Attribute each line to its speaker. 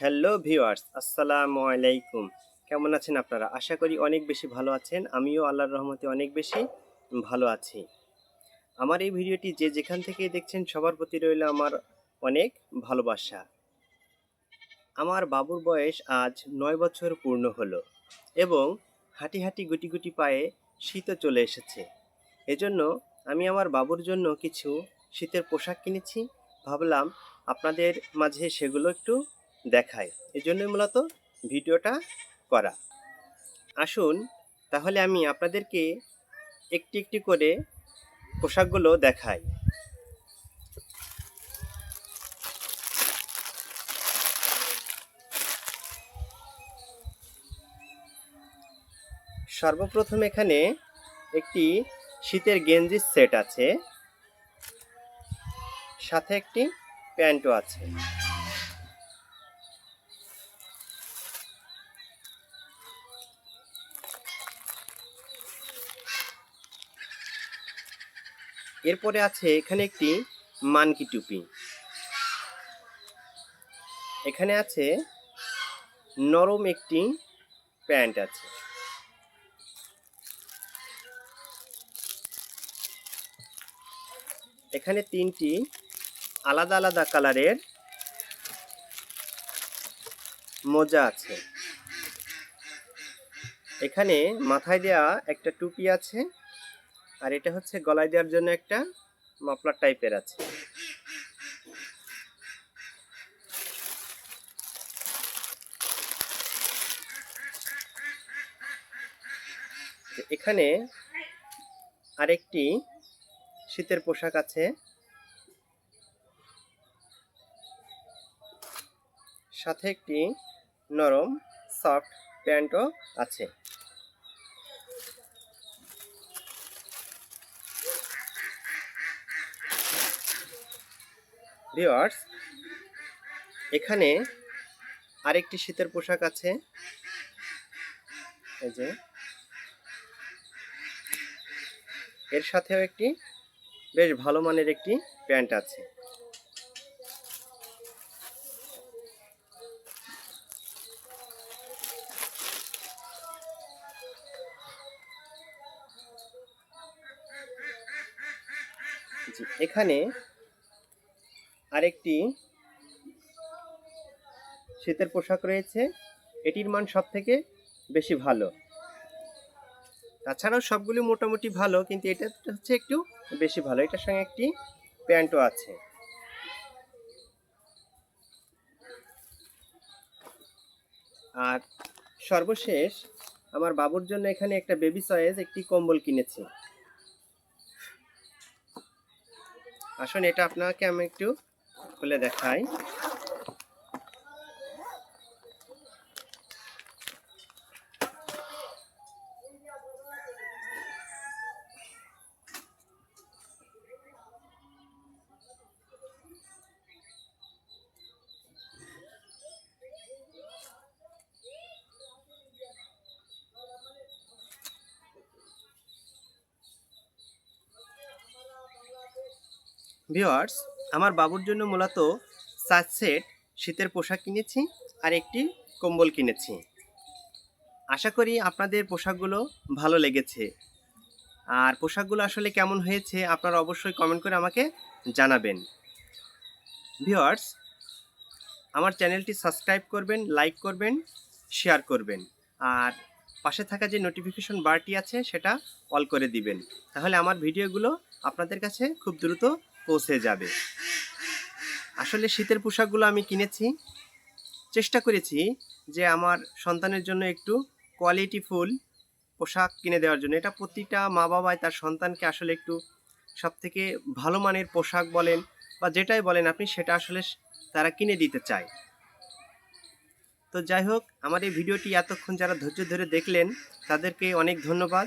Speaker 1: Hello viewers আসসালামু আলাইকুম কেমন আছেন আপনারা? আশা করি অনেক বেশি ভালো আছেন। আমিও আল্লাহর রহমতে অনেক বেশি ভালো আছি। আমার এই ভিডিওটি যে যেখান থেকে দেখছেন, সবার প্রতি রইল আমার অনেক ভালোবাসা। আমার বাবুর বয়স আজ নয় বছর পূর্ণ হলো এবং হাঁটি হাঁটি গুটি গুটি পায়ে শীতও চলে এসেছে। এজন্য আমি আমার বাবুর জন্য কিছু শীতের পোশাক কিনেছি। ভাবলাম আপনাদের মাঝে সেগুলো একটু দেখায়। এজন্যই মূলত ভিডিওটা করা। আসুন, তাহলে আমি আপনাদেরকে একটি একটি করে পোশাকগুলো দেখাই। সর্বপ্রথম এখানে একটি শীতের গেঞ্জির সেট আছে। সাথে একটি প্যান্টও আছে। এরপরে আছে এখানে একটি মানকি টুপি। এখানে আছে নরম একটি প্যান্ট আছে। এখানে তিনটি আলাদা আলাদা কালারের মোজা আছে। এখানে মাথায় দেয়া একটা টুপি আছে। আর এটা হচ্ছে গলায় দেওয়ার জন্য একটা মাফলার টাইপের আছে। এখানে আরেকটি শীতের পোশাক আছে। সাথে একটি নরম, সফট প্যান্টও আছে। ভিওয়ার্স এখানে আরেকটি শীতের পোশাক আছে। এই যে। এর সাথেও একটি বেশ ভালো মানের একটি প্যান্ট আছে। এখানে আরেকটি শীতের পোশাক রয়েছে। এটির মান সব থেকে বেশি ভালো। তাছাড়াও সবগুলি মোটামুটি ভালো, কিন্তু এটা হচ্ছে একটু বেশি ভালো। এটার সঙ্গে একটি প্যান্টও আছে। আর সর্বশেষ, আমার বাবুর জন্য এখানে একটা বেবি সয়েজ একটি কম্বল কিনেছি। আসুন, এটা আপনাকে আমি একটু খুলে দেখাই। ভিওয়ার্স আমার বাবুর জন্য মূলত চার সেট, শীতের পোশাক কিনেছি আর একটি কম্বল কিনেছি। আশা করি আপনাদের পোশাকগুলো ভালো লেগেছে। আর পোশাকগুলো আসলে কেমন হয়েছে আপনারা অবশ্যই কমেন্ট করে আমাকে জানাবেন। ভিওয়ার্স আমার চ্যানেলটি সাবস্ক্রাইব করবেন লাইক করবেন শেয়ার করবেন। আর পাশে থাকা যে নোটিফিকেশন বারটি আছে সেটা অল করে দিবেন। তাহলে আমার ভিডিওগুলো আপনাদের কাছে খুব দ্রুত পৌঁছে যাবে। আসলে শীতের পোশাকগুলো আমি কিনেছি। চেষ্টা করেছি যে আমার সন্তানের জন্য একটু কোয়ালিটিফুল পোশাক কিনে দেওয়ার জন্য। এটা প্রতিটা মা বাবাই তার সন্তানকে আসলে একটু সব থেকে ভালো মানের পোশাক বলেন বা যেটাই বলেন আপনি, সেটা আসলে তারা কিনে দিতে চায়। তো যাই হোক, আমার এই ভিডিওটি এতক্ষণ যারা ধৈর্য ধরে দেখলেন, তাদেরকে অনেক ধন্যবাদ।